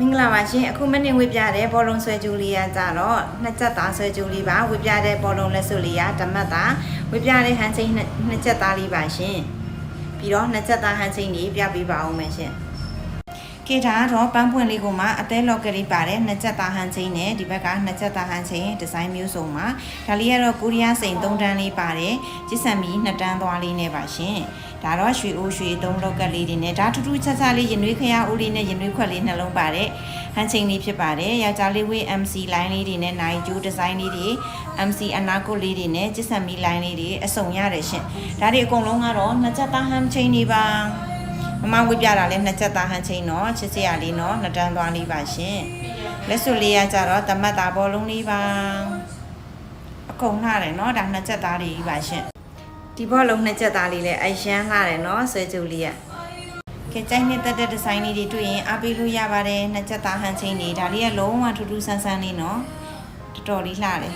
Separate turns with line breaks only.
မင်္ဂလာပါရှင်အခုမနေ့ဝေပြတဲ့ဘောလုံးဆွဲကြိုးလေးကကြတော့နှစ်ချက်သားဆွဲကြိုးလေးပါဝေပြတဲ့ဘောလုံးလက်စွပ်လေးကဓမ္မတ်သားဝေပြတဲ့ဟန်ချင်းနှစ်နှစ်ချက်သားလေးပါရှင်ပြီးတော့နှစ်ချက်သားဟန်ချင်းလေးပြပေးပါအောင်မယ်ရှင် ကေတာတော့ပန်းပွင့်လေးကိုမှအသေးလော့ကလေးပါတယ်နှစ်ချက်သားဟန်ချင်းနဲ့ဒီဘက်ကနှစ်ချက်သားဟန်ချင်းဒီဇိုင်းမျိုးစုံပါဒါလေးကတော့ကိုရီးယားစိန်3တန်းလေးပါတယ်ကျစ်ဆန်မီ2တန်းသွားလေးနဲ့ပါရှင်ဒါတော့ရွှေအိုးရွှေသုံးလောက်ကလေးတွေနဲ့ဒါထူးထူးခြားခြားလေးရင်နွေးခရအိုးလေးနဲ့ရင်နွေးခွက်လေးနှလုံးပါတယ်ဟန်ချင်းလေးဖြစ်ပါတယ်ယောက်ျားလေးဝေး MC line လေးတွေနဲ့နိုင်ကျိုးဒီဇိုင်းလေးတွေ MC အနာကိုလေးတွေနဲ့ကျစ်ဆန်မီ line လေးတွေအစုံရတယ်ရှင်ဒါတွေအကုန်လုံးကတော့နှစ်ချက်သားဟန်ချင်းတွေပါ မမဝေးပြတာလဲနှစ်ချက်သားဟန်ချင်းတော့ချစ်စရာလေးနော်နှစ်တန်းသွားလေးပါရှင်လက်စွပ်လေးကကြတော့တမတ်တာဘောလုံးလေးပါအကုန်လှတယ်နော်ဒါနှစ်ချက်သားတွေကြီးပါရှင်ဒီဘောလုံးနှစ်ချက်သားလေးလဲအရှမ်းလှတယ်နော်ဆွဲကြိုးလေးကကဲကြိုက်နဲ့တက်တဲ့ဒီဇိုင်းလေးတွေတွေ့ရင်အားပေးလို့ရပါတယ်နှစ်ချက်သားဟန်ချင်းတွေဒါလေးကလုံးဝထူးထူးဆန်းဆန်းလေးနော်တော်တော်လေးလှတယ်